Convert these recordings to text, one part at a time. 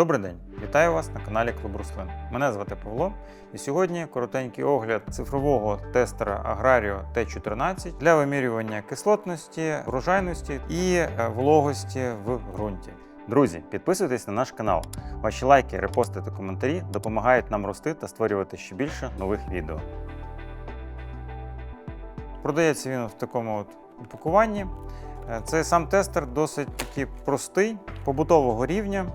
Добрий день! Вітаю вас на каналі Клуб Руслин. Мене звати Павло, і сьогодні коротенький огляд цифрового тестера Agrario T14 для вимірювання кислотності, врожайності і е, вологості в ґрунті. Друзі, підписуйтесь на наш канал. Ваші лайки, репости та коментарі допомагають нам рости та створювати ще більше нових відео. Продається він в такому от упакуванні. Е, Цей сам тестер досить таки простий, побутового рівня.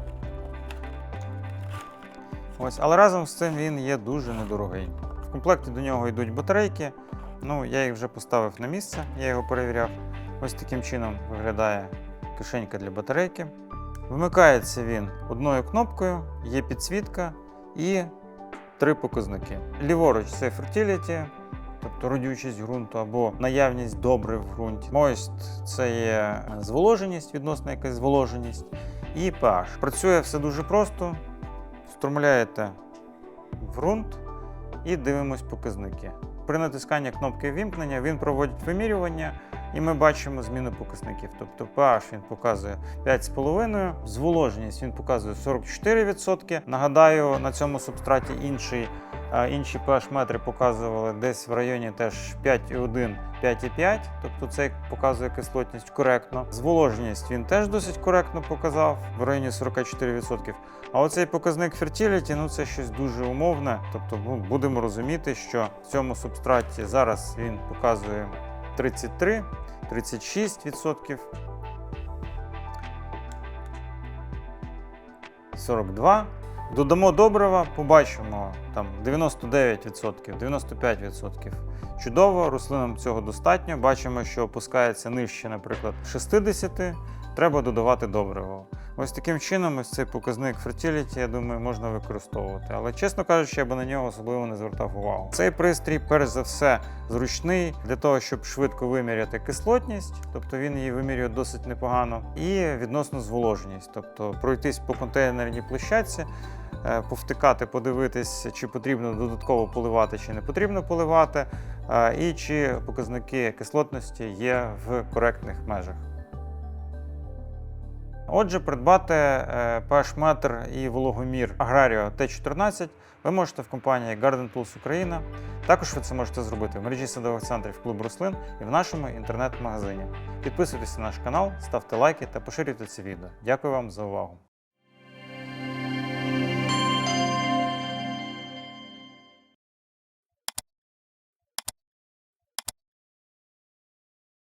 Ось, але разом з цим він є дуже недорогий. В комплекті до нього йдуть батарейки. Ну, я їх вже поставив на місце, я його перевіряв. Ось таким чином виглядає кишенька для батарейки. Вмикається він одною кнопкою, є підсвітка і три показники. Ліворуч це fertility, тобто родючість ґрунту або наявність добрив в ґрунті. Moist – це є зволоженість, відносна якась зволоженість, і pH. Працює все дуже просто. Встромляєте ґрунт і дивимось показники. При натисканні кнопки вімкнення він проводить вимірювання, і ми бачимо зміну показників. Тобто pH він показує 5,5, зволоженість він показує 44%. Нагадаю, на цьому субстраті інший, інші pH-метри показували десь в районі теж 5,1, 5,5, тобто це показує кислотність коректно. Зволоженість він теж досить коректно показав в районі 44%. А оцей показник fertility, ну це щось дуже умовне. Тобто ну, будемо розуміти, що в цьому субстраті зараз він показує 33, 36%. 42. Додамо добрива, побачимо там 99%, 95%. Чудово, рослинам цього достатньо. Бачимо, що опускається нижче, наприклад, 60, треба додавати добриво. Ось таким чином, ось цей показник fertility, я думаю, можна використовувати. Але чесно кажучи, я би на нього особливо не звертав увагу. Цей пристрій, перш за все, зручний для того, щоб швидко виміряти кислотність, тобто він її вимірює досить непогано, і відносно зволоженість, тобто пройтись по контейнерній площадці. е, Повтикати, подивитись, чи потрібно додатково поливати, чи не потрібно поливати, е, і чи показники кислотності є в коректних межах. Отже, придбати е, pH-метр і вологомір Agrario T14 ви можете в компанії Garden Tools Україна. Також ви це можете зробити в мережі садових центрів клуб рослин і в нашому інтернет-магазині. Підписуйтесь на наш канал, ставте лайки та поширюйте це відео. Дякую вам за увагу!